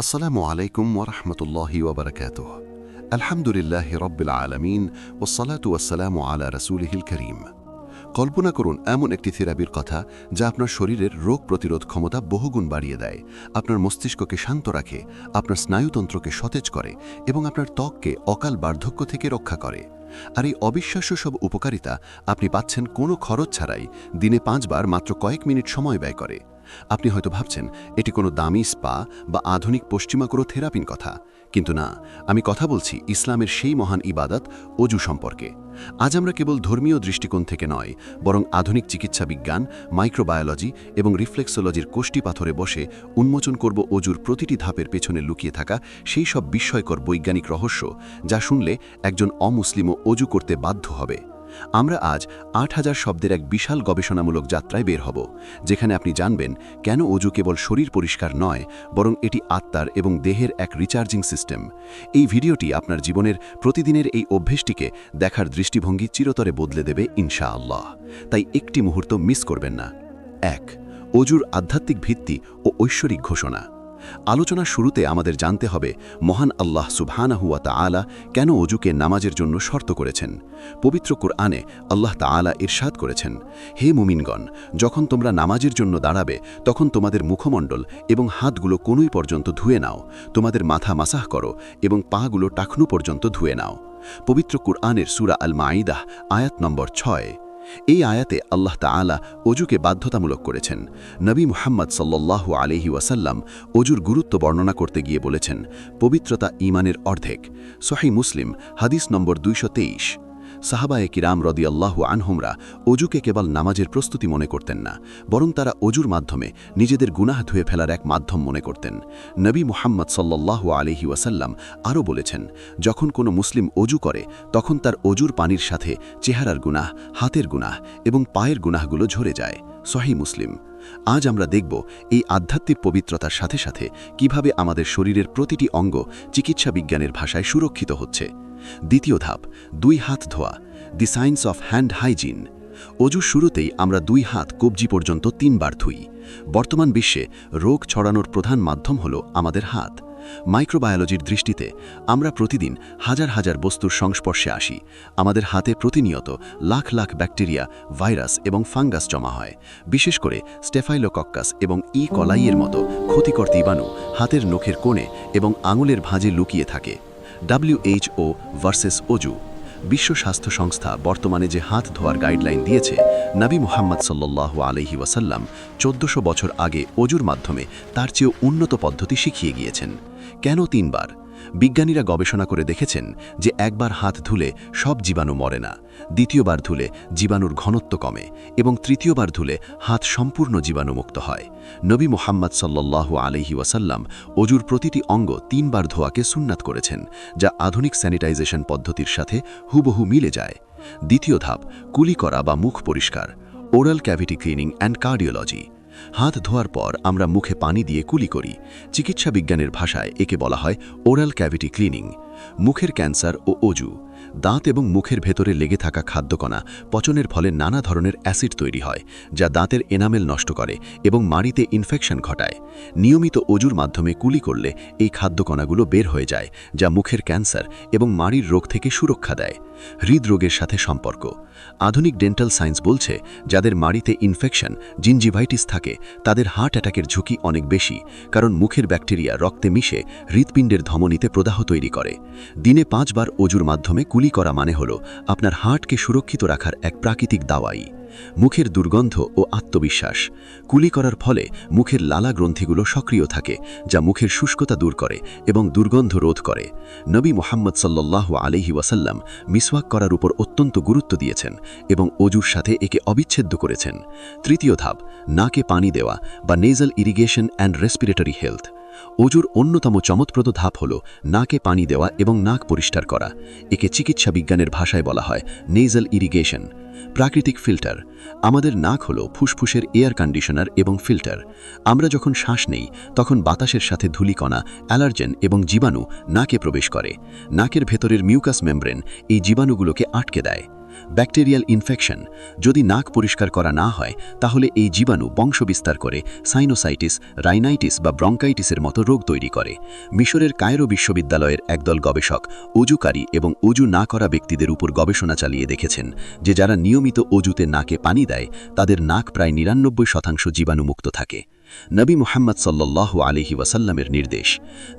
আসসালামু আলাইকুম ওরহমতুল্লাহি ওবরকাতুহ আলহামদুলিল্লাহ রব্বিল আলমিন ওসালাতু ওয়াসালামু আলা রসুলহিল করিম। কল্পনা করুন, এমন একটি থেরাপির কথা যা আপনার শরীরের রোগ প্রতিরোধ ক্ষমতা বহুগুণ বাড়িয়ে দেয়। আপনার মস্তিষ্ককে শান্ত রাখে, আপনার স্নায়ুতন্ত্রকে সতেজ করে এবং আপনার ত্বককে অকাল বার্ধক্য থেকে রক্ষা করে। আর এই অবিশ্বাস্য সব উপকারিতা আপনি পাচ্ছেন কোনো খরচ ছাড়াই, দিনে পাঁচবার মাত্র কয়েক মিনিট সময় ব্যয় করে। আপনি হয়তো ভাবছেন, এটি কোনো দামি স্পা বা আধুনিক পশ্চিমা কোনো থেরাপির কথা। কিন্তু না, আমি কথা বলছি ইসলামের সেই মহান ইবাদত অজু সম্পর্কে। আজ আমরা কেবল ধর্মীয় দৃষ্টিকোণ থেকে নয়, বরং আধুনিক চিকিৎসা বিজ্ঞান, মাইক্রোবায়োলজি এবং রিফ্লেক্সোলজির কোষ্টি পাথরে বসে উন্মোচন করব অজুর প্রতিটি ধাপের পেছনে লুকিয়ে থাকা সেই সব বিস্ময়কর বৈজ্ঞানিক রহস্য, যা শুনলে একজন অমুসলিমও অজু করতে বাধ্য হবে। আমরা আজ আট হাজার শব্দের এক বিশাল গবেষণামূলক যাত্রায় বের হব, যেখানে আপনি জানবেন কেন অজু কেবল শরীর পরিষ্কার নয়, বরং এটি আত্মার এবং দেহের এক রিচার্জিং সিস্টেম এই ভিডিওটি আপনার জীবনের প্রতিদিনের এই অভ্যেসটিকে দেখার দৃষ্টিভঙ্গি চিরতরে বদলে দেবে, ইনশাআল্লাহ। তাই একটি মুহূর্ত মিস করবেন না। এক, অজুর আধ্যাত্মিক ভিত্তি ও ঐশ্বরিক ঘোষণা। আলোচনা শুরুতে আমাদের জানতে হবে, মহান আল্লাহ সুবহানাহুয়া তাআলা কেন অজুকে নামাজের জন্য শর্ত করেছেন? পবিত্র কুরআনে আল্লাহ তাআলা ইরশাদ করেছেন, হে মুমিনগণ, যখন তোমরা নামাজের জন্য দাঁড়াবে, তখন তোমাদের মুখমণ্ডল এবং হাতগুলো কোনুই পর্যন্ত ধুয়ে নাও, তোমাদের মাথা মাসাহ করো এবং পাগুলো টাকনু পর্যন্ত ধুয়ে নাও। পবিত্র কুরআনের সুরা আল মাঈদাহ আয়াত নম্বর ছয়। এই আয়াতে আল্লাহ তালা অজুকে বাধ্যতামূলক করেছেন। নবী মুহাম্মদ সাল্লাহ আলহি ওয়াসাল্লাম অজুর গুরুত্ব বর্ণনা করতে গিয়ে বলেছেন, পবিত্রতা ইমানের অর্ধেক। সহি মুসলিম, হাদিস নম্বর দুইশ তেইশ। সাহাবায়ে কিরাম রদিয়াল্লাহু আনহুমরা অজুকে কেবল নামাজের প্রস্তুতি মনে করতেন না, বরং তারা অজুর মাধ্যমে নিজেদের গুনাহ ধুয়ে ফেলার এক মাধ্যম মনে করতেন। নবী মুহাম্মদ সাল্লাল্লাহু আলহি ওয়াসাল্লাম আরও বলেছেন, যখন কোনো মুসলিম অজু করে, তখন তার অজুর পানির সাথে চেহারার গুনাহ, হাতের গুনাহ এবং পায়ের গুনাহগুলো ঝরে যায়। সহি মুসলিম। আজ আমরা দেখব এই আধ্যাত্মিক পবিত্রতার সাথে সাথে কীভাবে আমাদের শরীরের প্রতিটি অঙ্গ চিকিৎসা বিজ্ঞানের ভাষায় সুরক্ষিত হচ্ছে। দ্বিতীয় ধাপ, দুই হাত ধোয়া the science of hand hygiene অজু শুরুতেই আমরা দুই হাত কবজি পর্যন্ত তিনবার ধুই। বর্তমান বিশ্বে রোগ ছড়ানোর প্রধান মাধ্যম হল আমাদের হাত। মাইক্রোবায়োলজির দৃষ্টিতে আমরা প্রতিদিন হাজার হাজার বস্তুর সংস্পর্শে আসি। আমাদের হাতে প্রতিনিয়ত লাখ লাখ ব্যাকটেরিয়া, ভাইরাস এবং ফাঙ্গাস জমা হয়। বিশেষ করে স্টেফাইলোকক্কাস এবং ই. কলাইয়ের মতো ক্ষতিকর হাতের নখের কোণে এবং আঙুলের ভাঁজে লুকিয়ে থাকে। ডাব্লিউএইচও ভার্সেস অজু বিশ্ব স্বাস্থ্য সংস্থা বর্তমানে যে হাত ধোয়ার গাইডলাইন দিয়েছে, নবী মুহাম্মদ সাল্লাহ আলহি ওয়াসাল্লাম চোদ্দশো বছর আগে অজুর মাধ্যমে তার চেয়েও উন্নত পদ্ধতি শিখিয়ে গিয়েছেন। কেন তিনবার? বিজ্ঞানীরা গবেষণা করে দেখেছেন যে একবার হাত ধুলে সব জীবাণু মরে না, দ্বিতীয়বার ধুলে জীবাণুর ঘনত্ব কমে এবং তৃতীয়বার ধুলে হাত সম্পূর্ণ জীবাণুমুক্ত হয়। নবী মোহাম্মদ সাল্লাল্লাহু আলহি ওয়াসাল্লাম অজুর প্রতিটি অঙ্গ তিনবার ধোয়াকে সুন্নাত করেছেন, যা আধুনিক স্যানিটাইজেশন পদ্ধতির সাথে হুবহু মিলে যায়। দ্বিতীয় ধাপ, কুলি করা বা মুখ পরিষ্কার, oral cavity cleaning and cardiology. হাত ধোয়ার পর আমরা মুখে পানি দিয়ে কুলি করি। চিকিৎসা বিজ্ঞানের ভাষায় একে বলা হয় ওরাল ক্যাভিটি ক্লিনিং। মুখের ক্যান্সার ও অজু, দাঁত এবং মুখের ভেতরে লেগে থাকা খাদ্যকণা পচনের ফলে নানা ধরনের অ্যাসিড তৈরি হয়, যা দাঁতের এনামেল নষ্ট করে এবং মাড়িতে ইনফেকশন ঘটায়। নিয়মিত অজুর মাধ্যমে কুলি করলে এই খাদ্যকণাগুলো বের হয়ে যায়, যা মুখের ক্যান্সার এবং মাড়ির রোগ থেকে সুরক্ষা দেয়। হৃদরোগের সাথে সম্পর্ক আধুনিক ডেন্টাল সায়েন্স বলছে, যাদের মাড়িতে ইনফেকশন জিনজিভাইটিস থাকে, তাদের হার্ট অ্যাটাকের ঝুঁকি অনেক বেশি, কারণ মুখের ব্যাকটেরিয়া রক্তে মিশে হৃৎপিণ্ডের ধমনীতে প্রদাহ তৈরি করে। দিনে পাঁচবার অজুর মাধ্যমে কুলি করা মানে হল, আপনার হার্টকে সুরক্ষিত রাখার এক প্রাকৃতিক দাওয়াই। মুখের দুর্গন্ধ ও আত্মবিশ্বাস। কুলি করার ফলে মুখের লালা গ্রন্থিগুলো সক্রিয় থাকে, যা মুখের শুষ্কতা দূর করে এবং দুর্গন্ধ রোধ করে। নবী মোহাম্মদ সাল্লাহ আলহি ওয়াসাল্লাম মিসওয়াক করার উপর অত্যন্ত গুরুত্ব দিয়েছেন এবং অজুর সাথে একে অবিচ্ছেদ্য করেছেন। তৃতীয় ধাপ, নাকে পানি দেওয়া বা nasal irrigation and respiratory health অজুর অন্যতম চমৎপ্রদ ধাপ হল নাকে পানি দেওয়া এবং নাক পরিষ্কার করা। একে চিকিৎসা বিজ্ঞানের ভাষায় বলা হয় নেজাল ইরিগেশন প্রাকৃতিক ফিল্টার আমাদের নাক হল ফুসফুসের এয়ার কন্ডিশনার এবং ফিল্টার আমরা যখন শ্বাস নেই, তখন বাতাসের সাথে ধুলিকণা, অ্যালার্জেন এবং জীবাণু নাকে প্রবেশ করে। নাকের ভেতরের মিউকাস মেমব্রেন এই জীবাণুগুলোকে আটকে দেয়। ব্যাকটেরিয়াল ইনফেকশন যদি নাক পরিষ্কার করা না হয়, তাহলে এই জীবাণু বংশবিস্তার করে সাইনোসাইটিস, রাইনাইটিস বা ব্রঙ্কাইটিসের মতো রোগ তৈরি করে। মিশরের কায়রো বিশ্ববিদ্যালয়ের একদল গবেষক অজুকারী এবং অজু না করা ব্যক্তিদের উপর গবেষণা চালিয়ে দেখেছেন যে যারা নিয়মিত অজুতে নাকে পানি দেয়, তাদের নাক প্রায় নিরানব্বই শতাংশ জীবাণুমুক্ত থাকে। নবী মুহাম্মদ সাল্লাহ আলিহি ওয়াসাল্লামের নির্দেশ।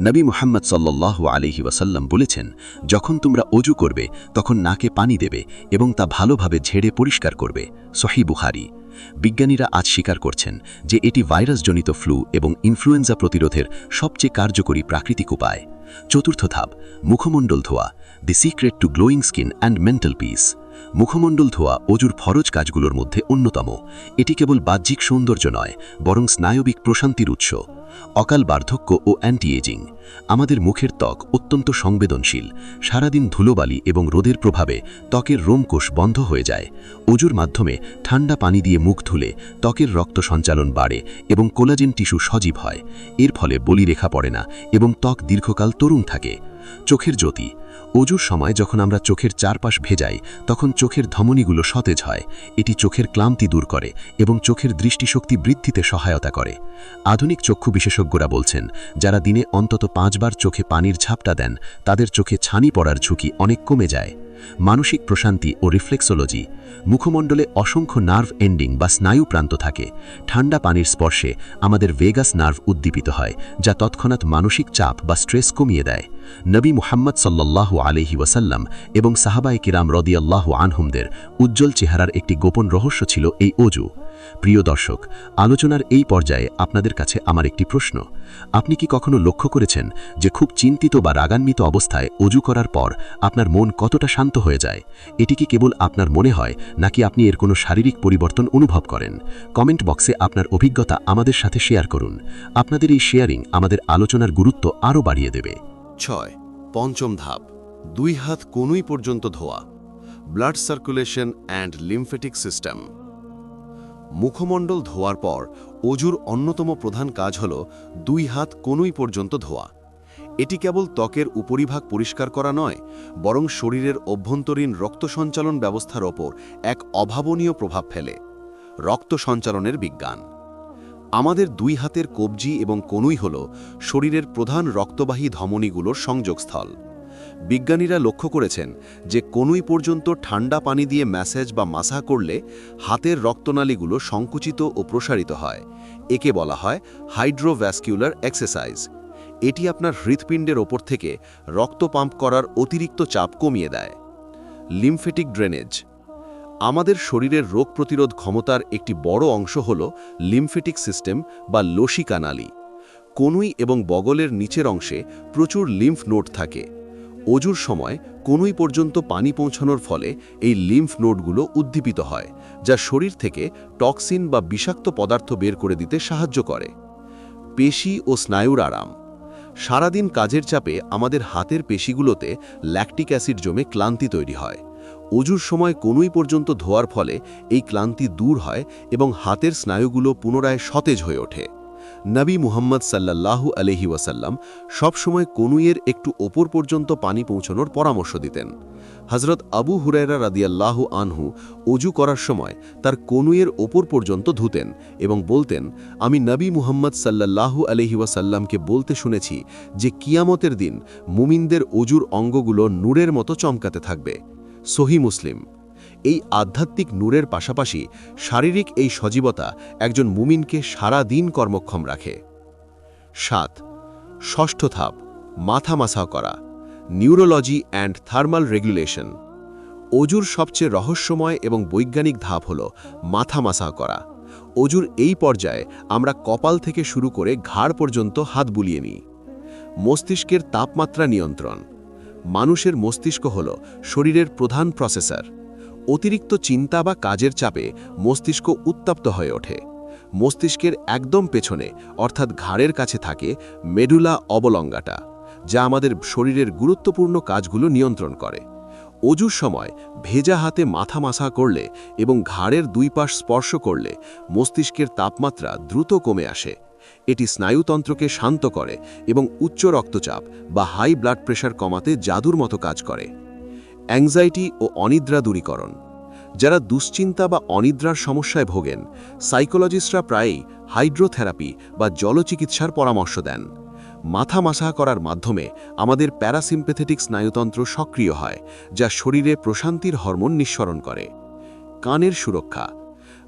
নবী মুহাম্মদ সাল্লাহ আলিহি ওয়াসাল্লাম বলেছেন, যখন তোমরা অজু করবে, তখন নাকে পানি দেবে এবং তা ভালোভাবে ঝেড়ে পরিষ্কার করবে। সহি বুখারি। বিজ্ঞানীরা আজ স্বীকার করছেন যে এটি ভাইরাসজনিত ফ্লু এবং ইনফ্লুয়েঞ্জা প্রতিরোধের সবচেয়ে কার্যকরী প্রাকৃতিক উপায়। চতুর্থ ধাপ, মুখমণ্ডল ধোয়া the secret to glowing skin and mental peace. মুখমণ্ডল ধোয়া অজুর ফরজ কাজগুলোর মধ্যে অন্যতম। এটি কেবল বাহ্যিক সৌন্দর্য নয়, বরং স্নায়বিক প্রশান্তির উৎস। অকাল বার্ধক্য ও অ্যান্টি এজিং আমাদের মুখের ত্বক অত্যন্ত সংবেদনশীল। সারাদিন ধুলোবালি এবং রোদের প্রভাবে ত্বকের রোমকোষ বন্ধ হয়ে যায়। অজুর মাধ্যমে ঠান্ডা পানি দিয়ে মুখ ধুলে ত্বকের রক্ত সঞ্চালন বাড়ে এবং কোলাজেন টিস্যু সজীব হয়। এর ফলে বলিরেখা পড়ে না এবং ত্বক দীর্ঘকাল তরুণ থাকে। চোখের জ্যোতি অজুর সময় যখন আমরা চোখের চারপাশ ভেজাই, তখন চোখের ধমনিগুলো সতেজ হয়। এটি চোখের ক্লান্তি দূর করে এবং চোখের দৃষ্টিশক্তি বৃদ্ধিতে সহায়তা করে। আধুনিক চক্ষু বিশেষজ্ঞরা বলছেন, যারা দিনে অন্তত পাঁচবার চোখে পানির ঝাপটা দেন, তাদের চোখে ছানি পড়ার ঝুঁকি অনেক কমে যায়। মানসিক প্রশান্তি ও রিফ্লেক্সোলজি, মুখমণ্ডলে অসংখ্য নার্ভ এন্ডিং বা স্নায়ু প্রান্ত থাকে। ঠান্ডা পানির স্পর্শে আমাদের ভেগাস নার্ভ উদ্দীপিত হয়, যা তৎক্ষণাৎ মানসিক চাপ বা স্ট্রেস কমিয়ে দেয়। নবী মুহাম্মদ সাল্লাহ আলহি ওয়াসাল্লাম এবং সাহাবায় কিরাম রদিয়াল্লাহ আনহুমদের উজ্জ্বল চেহারার একটি গোপন রহস্য ছিল এই অজু। প্রিয় দর্শক, আলোচনার এই পর্যায়ে আপনাদের কাছে আমার একটি প্রশ্ন। আপনি কি কখনো লক্ষ্য করেছেন যে খুব চিন্তিত বা রাগান্বিত অবস্থায় অজু করার পর আপনার মন কতটা শান্ত হয়ে যায়? এটি কি কেবল আপনার মনে হয়, নাকি আপনি এর কোনো শারীরিক পরিবর্তন অনুভব করেন? কমেন্ট বক্সে আপনার অভিজ্ঞতা আমাদের সাথে শেয়ার করুন। আপনাদের এই শেয়ারিং আমাদের আলোচনার গুরুত্ব আরও বাড়িয়ে দেবে। ছয়, পঞ্চম ধাপ, দুই হাত কোনুই পর্যন্ত ধোয়া। Blood circulation and lymphatic system. মুখমণ্ডল ধোয়ার পর অজুর অন্যতম প্রধান কাজ হল দুই হাত কোনুই পর্যন্ত ধোয়া। এটি কেবল ত্বকের উপরিভাগ পরিষ্কার করা নয়, বরং শরীরের অভ্যন্তরীণ রক্ত সঞ্চালন ব্যবস্থার ওপর এক অভাবনীয় প্রভাব ফেলে, রক্ত সঞ্চালনের বিজ্ঞান। আমাদের দুই হাতের কবজি এবং কনুই হল শরীরের প্রধান রক্তবাহী ধমনীগুলোর সংযোগস্থল। বিজ্ঞানীরা লক্ষ্য করেছেন যে কনুই পর্যন্ত ঠান্ডা পানি দিয়ে ম্যাসেজ বা মাসা করলে হাতের রক্তনালীগুলো সংকুচিত ও প্রসারিত হয়। একে বলা হয় হাইড্রোভ্যাসকিউলার এক্সারসাইজ। এটি আপনার হৃৎপিণ্ডের ওপর থেকে রক্ত পাম্প করার অতিরিক্ত চাপ কমিয়ে দেয়। Lymphatic drainage. আমাদের শরীরের রোগ প্রতিরোধ ক্ষমতার একটি বড় অংশ হল লিমফেটিক সিস্টেম বা লসিকা নালী। কনুই এবং বগলের নিচের অংশে প্রচুর লিম্ফ নোট থাকে। অজুর সময় কনুই পর্যন্ত পানি পৌঁছানোর ফলে এই লিম্ফ নোডগুলো উদ্দীপিত হয়, যা শরীর থেকে টক্সিন বা বিষাক্ত পদার্থ বের করে দিতে সাহায্য করে। পেশি ও স্নায়ুর আরাম। সারাদিন কাজের চাপে আমাদের হাতের পেশিগুলোতে ল্যাকটিক অ্যাসিড জমে ক্লান্তি তৈরি হয়। অজুর সময় কনুই পর্যন্ত ধোয়ার ফলে এই ক্লান্তি দূর হয় এবং হাতের স্নায়ুগুলো পুনরায় সতেজ হয়ে ওঠে। নবী মুহাম্মদ সাল্লাল্লাহু আলহি ওয়াসাল্লাম সবসময় কনুইয়ের একটু ওপর পর্যন্ত পানি পৌঁছানোর পরামর্শ দিতেন। হজরত আবু হুরায়রা রাদিয়াল্লাহু আনহু অজু করার সময় তার কনুইয়ের ওপর পর্যন্ত ধুতেন এবং বলতেন, আমি নবী মুহাম্মদ সাল্লাল্লাহু আলহি ওয়াসাল্লামকে বলতে শুনেছি যে কিয়ামতের দিন মুমিনদের অজুর অঙ্গগুলো নূরের মতো চমকাতে থাকবে। সহি মুসলিম এই আধ্যাত্মিক নূরের পাশাপাশি শারীরিক এই সজীবতা একজন মুমিনকে সারা দিন কর্মক্ষম রাখে। সাত, ষষ্ঠ ধাপ, মাথা মাসা করা, নিউরোলজি অ্যান্ড থার্মাল রেগুলেশন। অজুর সবচেয়ে রহস্যময় এবং বৈজ্ঞানিক ধাপ হল মাথা মাসা করা। অজুর এই পর্যায়ে আমরা কপাল থেকে শুরু করে ঘাড় পর্যন্ত হাত বুলিয়ে নিই। মস্তিষ্কের তাপমাত্রা নিয়ন্ত্রণ। মানুষের মস্তিষ্ক হল শরীরের প্রধান প্রসেসর অতিরিক্ত চিন্তা বা কাজের চাপে মস্তিষ্ক উত্তপ্ত হয়ে ওঠে। মস্তিষ্কের একদম পেছনে, অর্থাৎ ঘাড়ের কাছে থাকে, মেডুলা অবলঙ্গাটা, যা আমাদের শরীরের গুরুত্বপূর্ণ কাজগুলো নিয়ন্ত্রণ করে। অজুর সময় ভেজা হাতে মাথা মাসা করলে এবং ঘাড়ের দুই পাশ স্পর্শ করলে মস্তিষ্কের তাপমাত্রা দ্রুত কমে আসে। এটি স্নায়ুতন্ত্রকে শান্ত করে এবং উচ্চ রক্তচাপ বা হাই ব্লাড প্রেশার কমাতে জাদুর মতো কাজ করে। অ্যাংজাইটি ও অনিদ্রা দূরীকরণ। যারা দুশ্চিন্তা বা অনিদ্রার সমস্যায় ভোগেন, সাইকোলজিস্টরা প্রায়ই হাইড্রোথেরাপি বা জলচিকিৎসার পরামর্শ দেন। মাথা মাসাহ করার মাধ্যমে আমাদের প্যারাসিম্পেথেটিক স্নায়ুতন্ত্র সক্রিয় হয়, যা শরীরে প্রশান্তির হরমোন নিঃসরণ করে। কানের সুরক্ষা।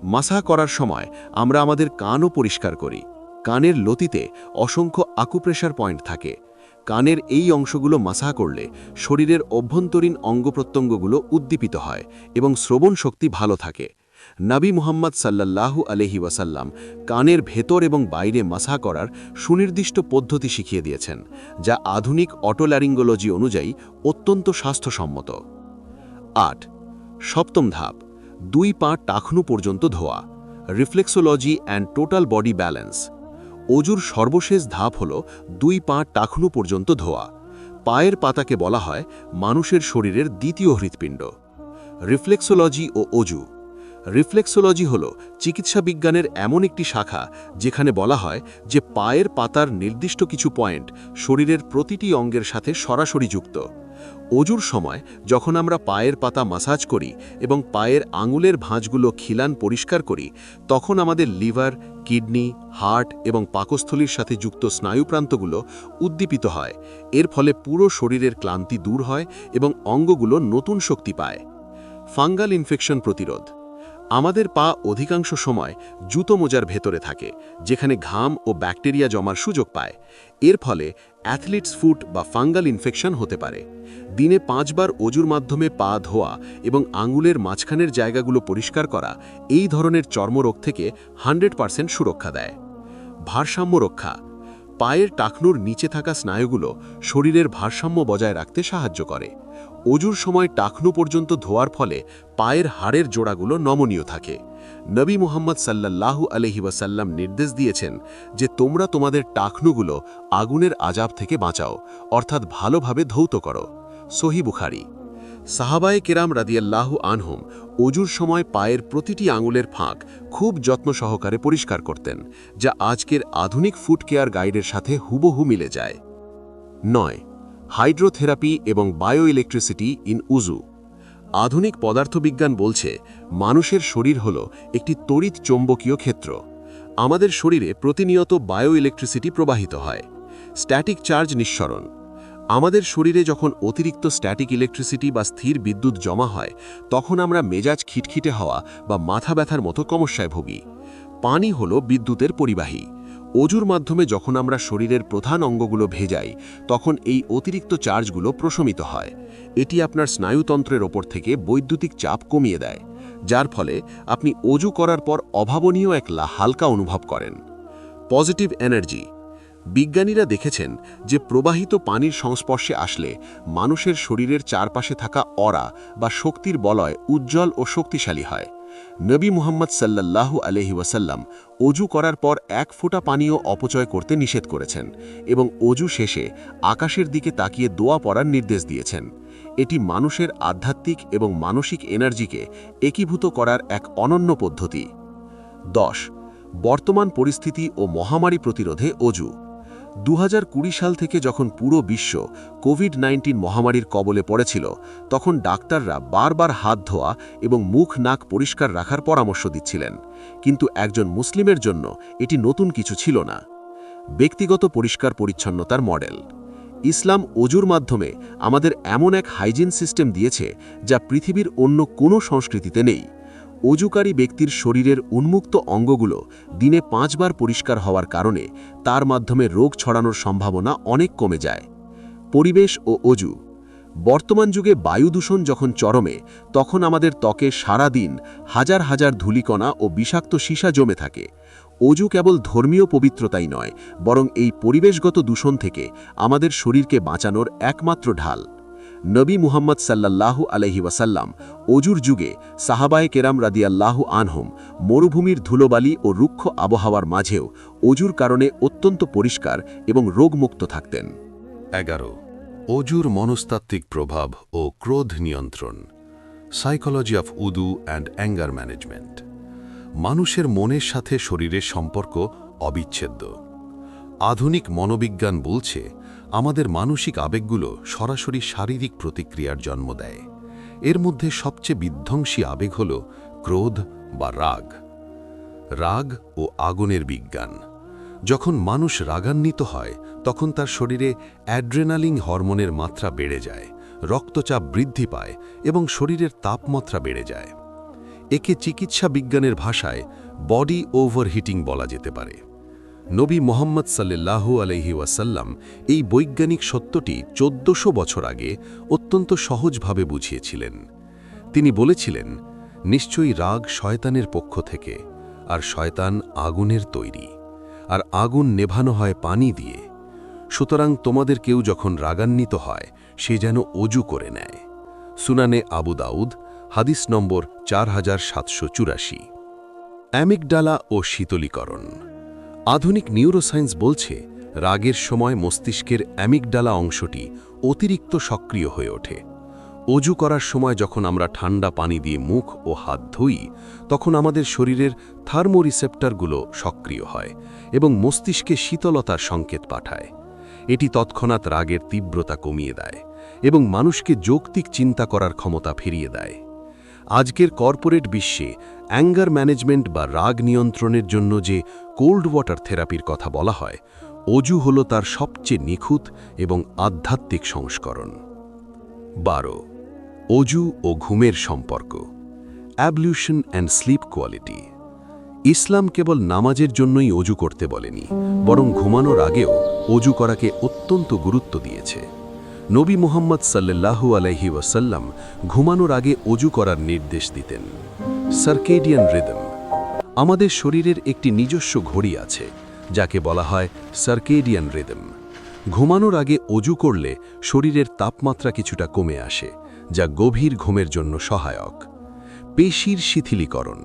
মাসাহ করার সময় আমরা আমাদের কানও পরিষ্কার করি। কানের লতিতে অসংখ্য আকুপ্রেশার পয়েন্ট থাকে। কানের এই অংশগুলো মাসাহ করলে শরীরের অভ্যন্তরীণ অঙ্গপ্রত্যঙ্গগুলো উদ্দীপিত হয় এবং শ্রবণ শক্তি ভালো থাকে। নাবী মুহাম্মদ সাল্লাল্লাহু আলহি ওয়াসাল্লাম কানের ভেতর এবং বাইরে মাসাহ করার সুনির্দিষ্ট পদ্ধতি শিখিয়ে দিয়েছেন, যা আধুনিক অটোল্যারিঙ্গোলজি অনুযায়ী অত্যন্ত স্বাস্থ্যসম্মত। আট, সপ্তম ধাপ, দুই পা টাখনু পর্যন্ত ধোয়া, reflexology and total body balance. অজুর সর্বশেষ ধাপ হল দুই পা টাখনু পর্যন্ত ধোয়া। পায়ের পাতাকে বলা হয় মানুষের শরীরের দ্বিতীয় হৃৎপিণ্ড। রিফ্লেক্সোলজি ও অজু রিফ্লেক্সোলজি হল চিকিৎসা বিজ্ঞানের এমন একটি শাখা যেখানে বলা হয় যে পায়ের পাতার নির্দিষ্ট কিছু পয়েন্ট শরীরের প্রতিটি অঙ্গের সাথে সরাসরি যুক্ত। অজুর সময় যখন আমরা পায়ের পাতা মাসাজ করি এবং পায়ের আঙুলের ভাঁজগুলো খিলান পরিষ্কার করি, তখন আমাদের লিভার, কিডনি, হার্ট এবং পাকস্থলীর সাথে যুক্ত স্নায়ুপ্রান্তগুলো উদ্দীপিত হয়। এর ফলে পুরো শরীরের ক্লান্তি দূর হয় এবং অঙ্গগুলো নতুন শক্তি পায়। ফাঙ্গাল ইনফেকশন প্রতিরোধ। আমাদের পা অধিকাংশ সময় জুতো মোজার ভেতরে থাকে, যেখানে ঘাম ও ব্যাকটেরিয়া জমার সুযোগ পায়। এর ফলে অ্যাথলিটস ফুট বা ফাঙ্গাল ইনফেকশন হতে পারে। দিনে পাঁচবার অজুর মাধ্যমে পা ধোয়া এবং আঙুলের মাঝখানের জায়গাগুলো পরিষ্কার করা এই ধরনের চর্মরোগ থেকে হান্ড্রেড পারসেন্ট সুরক্ষা দেয়। ভারসাম্য রক্ষা। পায়ের টাকনুর নিচে থাকা স্নায়ুগুলো শরীরের ভারসাম্য বজায় রাখতে সাহায্য করে। অজুর সময় টাকনু পর্যন্ত ধোয়ার ফলে পায়ের হাড়ের জোড়াগুলো নমনীয় থাকে। নবী মুহাম্মদ সাল্লাল্লাহু আলহি ওয়াসাল্লাম নির্দেশ দিয়েছেন যে তোমরা তোমাদের টাকনুগুলো আগুনের আজাব থেকে বাঁচাও, অর্থাৎ ভালোভাবে ধৌত করো। সহি বুখারি। সাহাবায়ে কেরাম রাদিয়াল্লাহু আনহুম অজুর সময় পায়ের প্রতিটি আঙুলের ফাঁক খুব যত্ন সহকারে পরিষ্কার করতেন, যা আজকের আধুনিক ফুট কেয়ার গাইডের সাথে হুবহু মিলে যায়। নয় হাইড্রোথেরাপি এবং বায়ো ইলেকট্রিসিটি ইন উজু। আধুনিক পদার্থবিজ্ঞান বলছে, মানুষের শরীর হল একটি তড়িৎ চৌম্বকীয় ক্ষেত্র। আমাদের শরীরে প্রতিনিয়ত বায়ো ইলেকট্রিসিটি প্রবাহিত হয়। স্ট্যাটিক চার্জ নিঃসরণ। আমাদের শরীরে যখন অতিরিক্ত স্ট্যাটিক ইলেকট্রিসিটি বা স্থির বিদ্যুৎ জমা হয়, তখন আমরা মেজাজ খিটখিটে হওয়া বা মাথা ব্যথার মতো সমস্যায় ভুগি। পানি হল বিদ্যুতের পরিবাহী। অজুর মাধ্যমে যখন আমরা শরীরের প্রধান অঙ্গগুলো ভেজাই, তখন এই অতিরিক্ত চার্জগুলো প্রশমিত হয়। এটি আপনার স্নায়ুতন্ত্রের ওপর থেকে বৈদ্যুতিক চাপ কমিয়ে দেয়, যার ফলে আপনি অজু করার পর অভাবনীয় এক হালকা অনুভব করেন। Positive energy. বিজ্ঞানীরা দেখেছেন যে প্রবাহিত পানির সংস্পর্শে আসলে মানুষের শরীরের চারপাশে থাকা অরা বা শক্তির বলয় উজ্জ্বল ও শক্তিশালী হয়। নবী মুহাম্মদ সাল্লাল্লাহু আলহি ওয়াসাল্লাম অজু করার পর এক ফোঁটা পানীয় অপচয় করতে নিষেধ করেছেন এবং অজু শেষে আকাশের দিকে তাকিয়ে দোয়া পড়ার নির্দেশ দিয়েছেন। এটি মানুষের আধ্যাত্মিক এবং মানসিক এনার্জিকে একীভূত করার এক অনন্য পদ্ধতি। দশ, বর্তমান পরিস্থিতি ও মহামারী প্রতিরোধে অজু। দু হাজার কুড়ি সাল থেকে যখন পুরো বিশ্ব কোভিড নাইন্টিন মহামারীর কবলে পড়েছিল, তখন ডাক্তাররা বারবার হাত ধোয়া এবং মুখ নাক পরিষ্কার রাখার পরামর্শ দিচ্ছিলেন। কিন্তু একজন মুসলিমের জন্য এটি নতুন কিছু ছিল না। ব্যক্তিগত পরিষ্কার পরিচ্ছন্নতার মডেল। ইসলাম অজুর মাধ্যমে আমাদের এমন এক হাইজিন সিস্টেম দিয়েছে যা পৃথিবীর অন্য কোনো সংস্কৃতিতে নেই। অজুকারী ব্যক্তির শরীরের উন্মুক্ত অঙ্গগুলো দিনে পাঁচবার পরিষ্কার হওয়ার কারণে তার মাধ্যমে রোগ ছড়ানোর সম্ভাবনা অনেক কমে যায়। পরিবেশ ও অজু বর্তমান যুগে বায়ু দূষণ যখন চরমে, তখন আমাদের ত্বকে সারা দিন হাজার হাজার ধূলিকণা ও বিষাক্ত সীসা জমে থাকে। অজু কেবল ধর্মীয় পবিত্রতাই নয়, বরং এই পরিবেশগত দূষণ থেকে আমাদের শরীরকে বাঁচানোর একমাত্র ঢাল। নবী মুহাম্মদ সাল্লাল্লাহু আলহি ওয়াসাল্লাম অজুর যুগে সাহাবায়ে কেরাম রাদিয়াল্লাহু আনহুম মরুভূমির ধুলোবালি ও রুক্ষ আবহাওয়ার মাঝেও অজুর কারণে অত্যন্ত পরিষ্কার এবং রোগমুক্ত থাকতেন। এগারো। অজুর মনস্তাত্ত্বিক প্রভাব ও ক্রোধ নিয়ন্ত্রণ। সাইকোলজি অফ উদু অ্যান্ড অ্যাঙ্গার ম্যানেজমেন্ট মানুষের মনের সাথে শরীরের সম্পর্ক অবিচ্ছেদ্য। আধুনিক মনোবিজ্ঞান বলছে আমাদের মানসিক আবেগগুলো সরাসরি শারীরিক প্রতিক্রিয়ার জন্ম দেয়। এর মধ্যে সবচেয়ে বিধ্বংসী আবেগ হল ক্রোধ বা রাগ। রাগ ও আগুনের বিজ্ঞান। যখন মানুষ রাগান্বিত হয়, তখন তার শরীরে অ্যাড্রেনালিং হরমোনের মাত্রা বেড়ে যায়, রক্তচাপ বৃদ্ধি পায় এবং শরীরের তাপমাত্রা বেড়ে যায়। একে চিকিৎসা বিজ্ঞানের ভাষায় বডি ওভারহিটিং বলা যেতে পারে। নবী মোহাম্মদ সাল্লাল্লাহু আলহি ওয়াসাল্লাম এই বৈজ্ঞানিক সত্যটি চোদ্দশো বছর আগে অত্যন্ত সহজভাবে বুঝিয়েছিলেন। তিনি বলেছিলেন, নিশ্চয়ই রাগ শয়তানের পক্ষ থেকে, আর শয়তান আগুনের তৈরি, আর আগুন নেভানো হয় পানি দিয়ে। সুতরাং তোমাদের কেউ যখন রাগান্বিত হয়, সে যেন অজু করে নেয়। সুনানে আবু দাউদ, হাদিস নম্বর চার হাজার সাতশো চুরাশি। অ্যামিকডালা ও শীতলীকরণ। আধুনিক নিউরোসায়েন্স বলছে, রাগের সময় মস্তিষ্কের অ্যামিকডালা অংশটি অতিরিক্ত সক্রিয় হয়ে ওঠে। অজু করার সময় যখন আমরা ঠান্ডা পানি দিয়ে মুখ ও হাত ধুই, তখন আমাদের শরীরের থার্মোরিসেপ্টারগুলো সক্রিয় হয় এবং মস্তিষ্কে শীতলতার সংকেত পাঠায়। এটি তৎক্ষণাৎ রাগের তীব্রতা কমিয়ে দেয় এবং মানুষকে যৌক্তিক চিন্তা করার ক্ষমতা ফিরিয়ে দেয়। আজকের কর্পোরেট বিশ্বে অ্যাঙ্গার ম্যানেজমেন্ট বা রাগ নিয়ন্ত্রণের জন্য যে কোল্ড ওয়াটার থেরাপির কথা বলা হয়, অজু হল তার সবচেয়ে নিখুঁত এবং আধ্যাত্মিক সংস্করণ। বারো, অজু ও ঘুমের সম্পর্ক, অ্যাবলিউশন অ্যান্ড স্লিপ কোয়ালিটি। ইসলাম কেবল নামাজের জন্যই অজু করতে বলেনি, বরং ঘুমানোর আগেও অজু করাকে অত্যন্ত গুরুত্ব দিয়েছে। নবী মোহাম্মদ সাল্লাল্লাহু আলাইহি ওয়াসাল্লাম ঘুমানোর আগে অজু করার নির্দেশ দিতেন। Circadian rhythm. আমাদের শরীরের একটি নিজস্ব ঘড়ি আছে, যাকে বলা হয় সার্কেডিয়ান রিদম। ঘুমানোর আগে অজু করলে শরীরের তাপমাত্রা কিছুটা কমে আসে, যা গভীর ঘুমের জন্য সহায়ক। পেশির শিথিলীকরণ।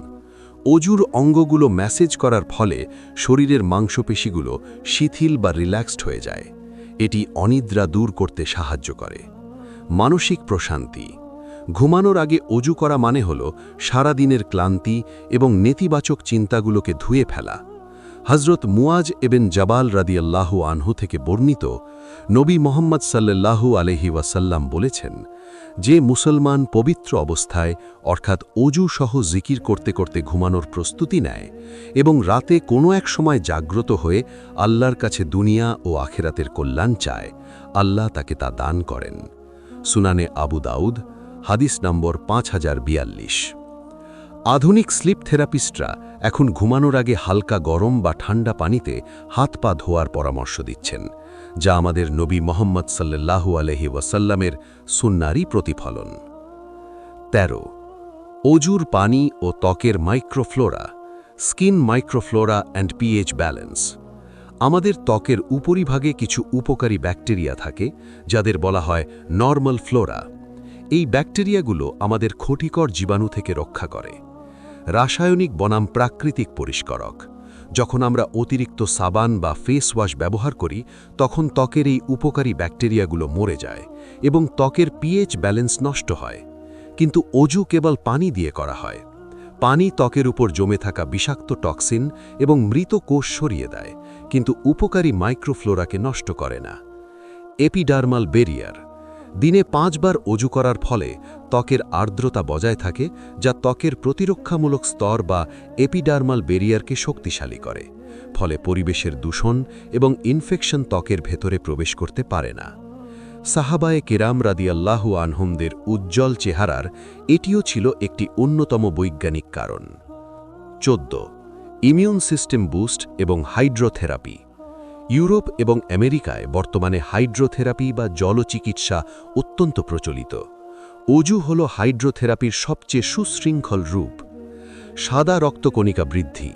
অজুর অঙ্গগুলো ম্যাসেজ করার ফলে শরীরের মাংসপেশিগুলো শিথিল বা রিল্যাক্সড হয়ে যায়। এটি অনিদ্রা দূর করতে সাহায্য করে। মানসিক প্রশান্তি। ঘুমানোর আগে অজু করা মানে হল সারাদিনের ক্লান্তি এবং নেতিবাচক চিন্তাগুলোকে ধুয়ে ফেলা। হজরত মুয়াজ এবেন জাবাল রাদিয়াল্লাহু আনহু থেকে বর্ণিত নবী মোহাম্মদ সাল্লাল্লাহু আলহি ওয়াসাল্লাম বলেছেন যে মুসলমান পবিত্র অবস্থায়, অর্থাৎ অজু সহ জিকির করতে করতে ঘুমানোর প্রস্তুতি নেয় এবং রাতে কোনো এক সময় জাগ্রত হয়ে আল্লাহর কাছে দুনিয়া ও আখেরাতের কল্যাণ চায়, আল্লাহ তাকে তা দান করেন। সুনানে আবু দাউদ, হাদিস নম্বর পাঁচ হাজার বিয়াল্লিশ। আধুনিক স্লিপ থেরাপিস্টরা এখন ঘুমানোর আগে হালকা গরম বা ঠান্ডা পানিতে হাত পা ধোয়ার পরামর্শ দিচ্ছেন। যা আমাদের নবী মোহাম্মদ সাল্লাল্লাহু আলহি ওয়াসাল্লামের সুন্নারই প্রতিফলন। ১৩ অজুর পানি ও ত্বকের microflora, skin microflora and pH balance. আমাদের ত্বকের উপরিভাগে কিছু উপকারী ব্যাকটেরিয়া থাকে, যাদের বলা হয় নর্মাল ফ্লোরা। এই ব্যাকটেরিয়াগুলো আমাদের ক্ষতিকর জীবাণু থেকে রক্ষা করে। রাসায়নিক বনাম প্রাকৃতিক পরিষ্কারক। যখন আমরা অতিরিক্ত সাবান বা ফেস ওয়াশ ব্যবহার করি, তখন ত্বকের এই উপকারী ব্যাকটেরিয়াগুলো মরে যায় এবং ত্বকের পিএইচ ব্যালেন্স নষ্ট হয়। কিন্তু অজু কেবল পানি দিয়ে করা হয়। পানি ত্বকের উপর জমে থাকা বিষাক্ত টক্সিন এবং মৃত কোষ সরিয়ে দেয়, কিন্তু উপকারী মাইক্রোফ্লোরাকে নষ্ট করে না। এপিডার্মাল বেরিয়ার দিনে পাঁচবার অজু করার ফলে ত্বকের আর্দ্রতা বজায় থাকে, যা ত্বকের প্রতিরক্ষামূলক স্তর বা এপিডার্মাল বেরিয়ারকে শক্তিশালী করে, ফলে পরিবেশের দূষণ এবং ইনফেকশন ত্বকের ভেতরে প্রবেশ করতে পারে না। সাহাবায়ে কেরাম রাদিয়াল্লাহু আনহুমদের উজ্জ্বল চেহারার এটিও ছিল একটি অন্যতম বৈজ্ঞানিক কারণ। চোদ্দ, ইমিউন সিস্টেম বুস্ট এবং হাইড্রোথেরাপি। ইউরোপ এবং আমেরিকায় বর্তমানে হাইড্রোথেরাপি বা জলচিকিৎসা অত্যন্ত প্রচলিত। অজু হল হাইড্রোথেরাপির সবচেয়ে সুশৃঙ্খল রূপ। সাদা রক্তকণিকা বৃদ্ধি।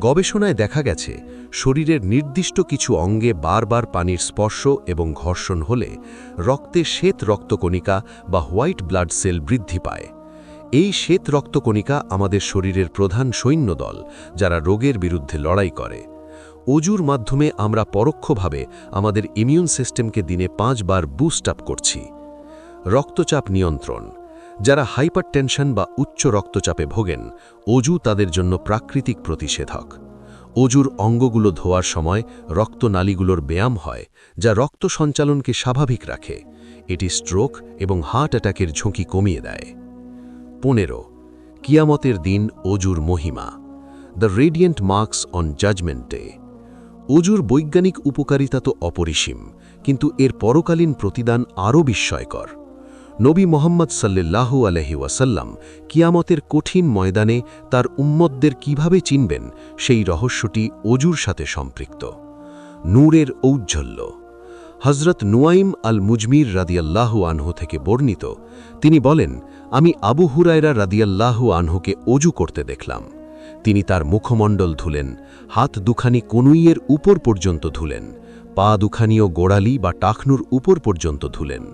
গবেষণায় দেখা গেছে, শরীরের নির্দিষ্ট কিছু অঙ্গে বারবার পানির স্পর্শ এবং ঘর্ষণ হলে রক্তে শ্বেত রক্তকণিকা বা হোয়াইট ব্লাড সেল বৃদ্ধি পায়। এই শ্বেত রক্তকণিকা আমাদের শরীরের প্রধান সৈন্যদল, যারা রোগের বিরুদ্ধে লড়াই করে। অজুর মাধ্যমে আমরা পরোক্ষভাবে আমাদের ইমিউন সিস্টেমকে দিনে পাঁচবার বুস্ট আপ করছি। রক্তচাপ নিয়ন্ত্রণ। যারা হাইপারটেনশন বা উচ্চ রক্তচাপে ভোগেন অজু তাদের জন্য প্রাকৃতিক প্রতিষেধক। অজুর অঙ্গগুলো ধোয়ার সময় রক্তনালীগুলোর ব্যায়াম হয়, যা রক্ত সঞ্চালনকে স্বাভাবিক রাখে। এটি স্ট্রোক এবং হার্ট অ্যাটাকের ঝুঁকি কমিয়ে দেয়। পনেরো, কিয়ামতের দিন অজুর মহিমা। The radiant marks on judgment day অজুর বৈজ্ঞানিক উপকারিতা তো অপরিসীম, কিন্তু এর পরকালীন প্রতিদান আরও বিস্ময়কর। নবী মোহাম্মদ সাল্লাল্লাহু আলহি ওয়াসাল্লাম কিয়ামতের কঠিন ময়দানে তার উম্মতদের কীভাবে চিনবেন, সেই রহস্যটি অজুর সাথে সম্পৃক্ত। নূরের ঔজ্জ্বল্য। হজরত নুয়াইম আল মুজমির রাদিয়াল্লাহু আনহু থেকে বর্ণিত, তিনি বলেন, আমি আবু হুরায়রা রাদিয়াল্লাহু আনহুকে অজু করতে দেখলাম। তিনি তার মুখমণ্ডল ধুলেন, হাত দুখানি কনুইয়ের উপর পর্যন্ত ধুলেন, পা দুখানিও গোড়ালি বা টাখনুর উপর পর্যন্ত ধুলেন।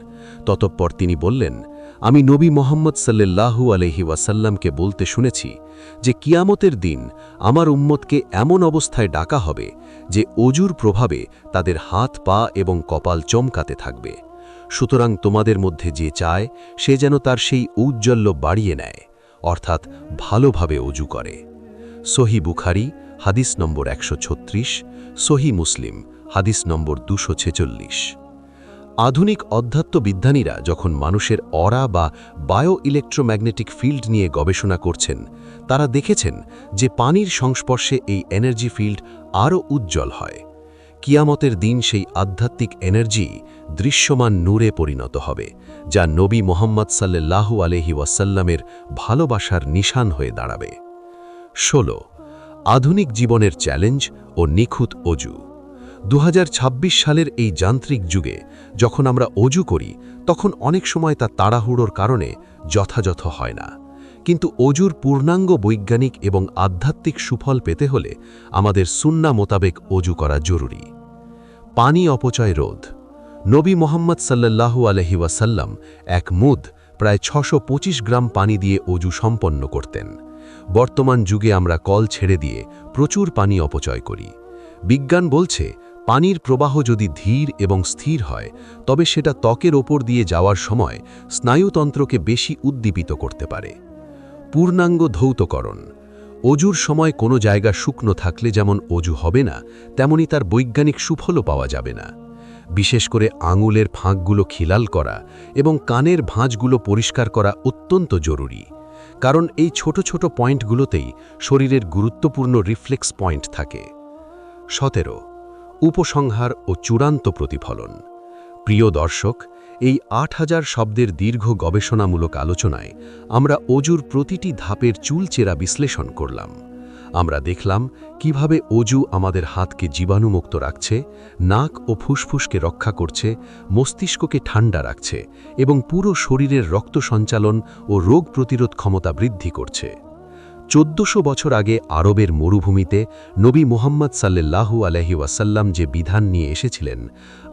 ততঃপর তিনি বললেন, আমি নবী মোহাম্মদ সাল্লাল্লাহু আলহি ওয়াসাল্লামকে বলতে শুনেছি যে কিয়ামতের দিন আমার উম্মতকে এমন অবস্থায় ডাকা হবে যে অজুর প্রভাবে তাদের হাত, পা এবং কপাল চমকাতে থাকবে। সুতরাং তোমাদের মধ্যে যে চায়, সে যেন তার সেই ঔজ্জ্বল্য বাড়িয়ে নেয়, অর্থাৎ ভালোভাবে অজু করে। সহি বুখারি, হাদিস নম্বর একশো ছত্রিশ, সহি মুসলিম, হাদিস নম্বর দুশো ছেচল্লিশ। আধুনিক অধ্যাত্মবিজ্ঞানীরা যখন মানুষের অরা বা বায়ো ইলেকট্রোম্যাগনেটিক ফিল্ড নিয়ে গবেষণা করছেন, তারা দেখেছেন যে পানির সংস্পর্শে এই এনার্জি ফিল্ড আরও উজ্জ্বল হয়। কিয়ামতের দিন সেই আধ্যাত্মিক এনার্জি দৃশ্যমান নূরে পরিণত হবে, যা নবী মোহাম্মদ সাল্লাল্লাহু আলহি ওয়াসাল্লামের ভালোবাসার নিশান হয়ে দাঁড়াবে। ১৬ আধুনিক জীবনের চ্যালেঞ্জ ও নিখুঁত অজু। দু হাজার ছাব্বিশ সালের এই যান্ত্রিক যুগে যখন আমরা অজু করি, তখন অনেক সময় তা তাড়াহুড়োর কারণে যথাযথ হয় না। কিন্তু অজুর পূর্ণাঙ্গ বৈজ্ঞানিক এবং আধ্যাত্মিক সুফল পেতে হলে আমাদের সুন্না মোতাবেক অজু করা জরুরি। পানি অপচয় রোধ। নবী মোহাম্মদ সাল্লাল্লাহু আলহি এক মুদ প্রায় ছশো গ্রাম পানি দিয়ে অজু সম্পন্ন করতেন। বর্তমান যুগে আমরা কল ছেড়ে দিয়ে প্রচুর পানি অপচয় করি। বিজ্ঞান বলছে, পানির প্রবাহ যদি ধীর এবং স্থির হয়, তবে সেটা ত্বকের ওপর দিয়ে যাওয়ার সময় স্নায়ুতন্ত্রকে বেশি উদ্দীপিত করতে পারে। পূর্ণাঙ্গ ধৌতকরণ। অজুর সময় কোনো জায়গা শুকনো থাকলে যেমন অজু হবে না, তেমনি তার বৈজ্ঞানিক সুফলও পাওয়া যাবে না। বিশেষ করে আঙুলের ফাঁকগুলো খিলাল করা এবং কানের ভাঁজগুলো পরিষ্কার করা অত্যন্ত জরুরি। কারণ এই ছোট ছোট পয়েন্টগুলোতেই শরীরের গুরুত্বপূর্ণ রিফ্লেক্স পয়েন্ট থাকে। সতেরো, উপসংহার ও চূড়ান্ত প্রতিফলন। প্রিয় দর্শক, এই আট হাজার শব্দের দীর্ঘ গবেষণামূলক আলোচনায় আমরা অজুর প্রতিটি ধাপের চুলচেরা বিশ্লেষণ করলাম। আমরা দেখলাম কীভাবে অজু আমাদের হাতকে জীবাণুমুক্ত রাখছে, নাক ও ফুসফুসকে রক্ষা করছে, মস্তিষ্ককে ঠান্ডা রাখছে এবং পুরো শরীরের রক্ত সঞ্চালন ও রোগ প্রতিরোধ ক্ষমতা বৃদ্ধি করছে। চোদ্দশো বছর আগে আরবের মরুভূমিতে নবী মোহাম্মদ সাল্লাল্লাহু আলহি ওয়াসাল্লাম যে বিধান নিয়ে এসেছিলেন,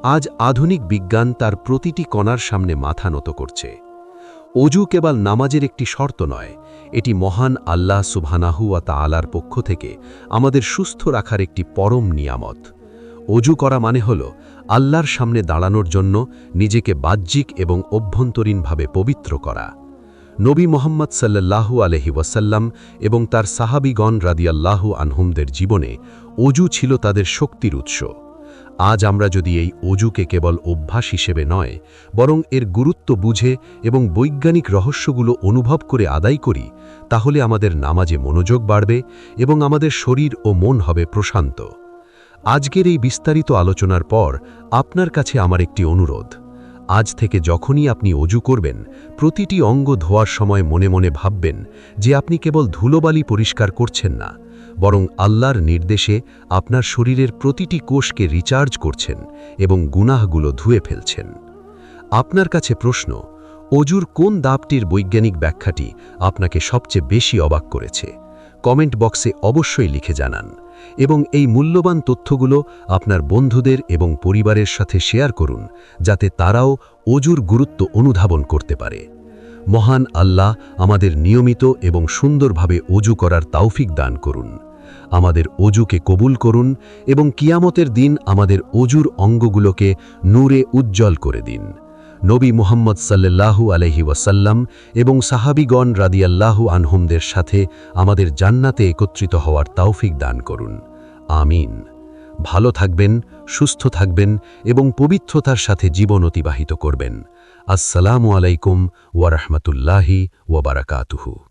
আজ আধুনিক বিজ্ঞান তার প্রতিটি কণার সামনে মাথা নত করছে। অজু কেবল নামাজের একটি শর্ত নয়, এটি মহান আল্লাহ সুবহানাহু ওয়া তাআলার পক্ষ থেকে আমাদের সুস্থ রাখার একটি পরম নিয়ামত। অজু করা মানে হল আল্লাহর সামনে দাঁড়ানোর জন্য নিজেকে বাহ্যিক এবং অভ্যন্তরীণভাবে পবিত্র করা। নবী মোহাম্মদ সাল্লাল্লাহু আলহি ওয়াসাল্লাম এবং তার সাহাবিগণ রাদিয়াল্লাহু আনহুমদের জীবনে অজু ছিল তাদের শক্তির উৎস। আজ আমরা যদি এই অজুকে কেবল অভ্যাস হিসেবে নয়, বরং এর গুরুত্ব বুঝে এবং বৈজ্ঞানিক রহস্যগুলো অনুভব করে আদায় করি, তাহলে আমাদের নামাজে মনোযোগ বাড়বে এবং আমাদের শরীর ও মন হবে প্রশান্ত। আজকের এই বিস্তারিত আলোচনার পর আপনার কাছে আমার একটি অনুরোধ। আজ থেকে যখনই আপনি অজু করবেন, প্রতিটি অঙ্গ ধোয়ার সময় মনে মনে ভাববেন যে আপনি কেবল ধুলোবালি পরিষ্কার করছেন না। বরং আল্লাহর নির্দেশে আপনার শরীরের প্রতিটি কোষকে রিচার্জ করছেন এবং গুনাহগুলো ধুয়ে ফেলছেন। আপনার কাছে প্রশ্ন, অজুর কোন দাবটির বৈজ্ঞানিক ব্যাখ্যাটি আপনাকে সবচেয়ে বেশি অবাক করেছে? কমেন্ট বক্সে অবশ্যই লিখে জানান এবং এই মূল্যবান তথ্যগুলো আপনার বন্ধুদের এবং পরিবারের সাথে শেয়ার করুন যাতে তারাও অজুর গুরুত্ব অনুধাবন করতে পারে। মহান আল্লাহ আমাদের নিয়মিত এবং সুন্দরভাবে অজু করার তাওফিক দান করুন। আমাদের অজুকে কবুল করুন এবং কিয়ামতের দিন আমাদের অজুর অঙ্গগুলোকে নূরে উজ্জ্বল করে দিন। নবী মুহাম্মদ সাল্লাল্লাহু আলহি ওয়াসাল্লাম এবং সাহাবিগণ রাদিয়াল্লাহু আনহুমদের সাথে আমাদের জান্নাতে একত্রিত হওয়ার তাওফিক দান করুন। আমিন। ভালো থাকবেন, সুস্থ থাকবেন এবং পবিত্রতার সাথে জীবন অতিবাহিত করবেন। আসসালামু আলাইকুম ওয়ারহমতুল্লাহি ওয়াবারাকাতুহু